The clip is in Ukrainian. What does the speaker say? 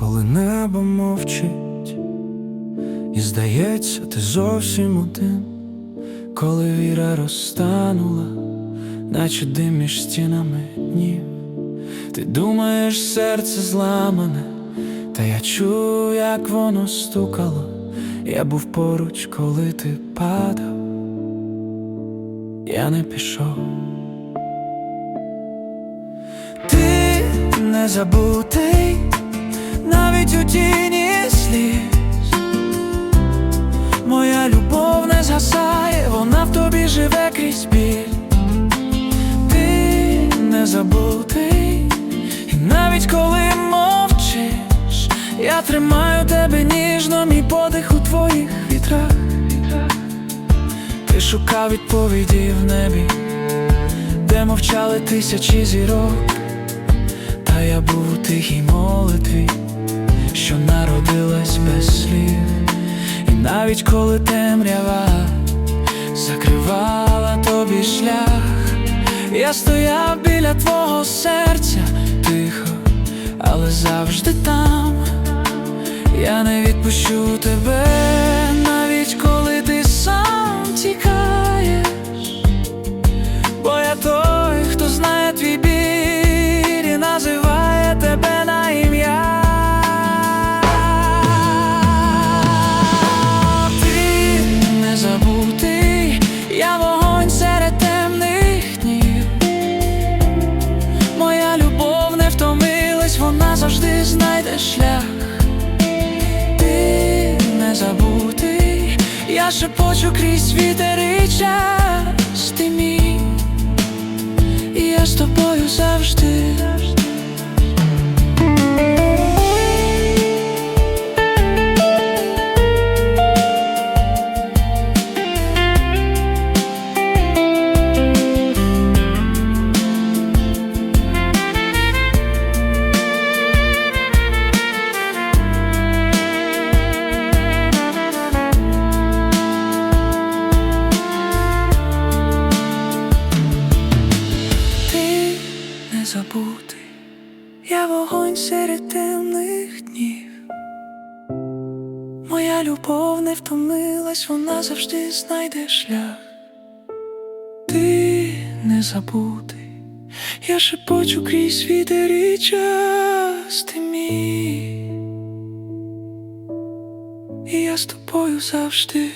коли небо мовчить, і здається, ти зовсім один, коли віра розтанула, наче дим між стінами днів, ти думаєш, серце зламане, та я чую, як воно стукало. Я був поруч, коли ти падав, я не пішов. Ти не забутий навіть у тіні сліз. Моя любов не згасає, вона в тобі живе крізь біль. Ти не забутий, і навіть коли мовчиш, я тримаю тебе ніжно, мій подих у твоїх вітрах. Ти шукав відповіді в небі, де мовчали тисячі зірок. Та я був у тихій молитві, що народилась без слів, і навіть коли темрява закривала тобі шлях, я стояв біля твого серця тихо, але завжди там. Я не відпущу тебе, навіть коли шепочу крізь вітер і час ти мій, і я з тобою завжди. Я вогонь серед темних днів. Моя любов не втомилась, вона завжди знайде шлях. Ти не забутий, я шепочу крізь вітер і час ти мій. І я з тобою завжди.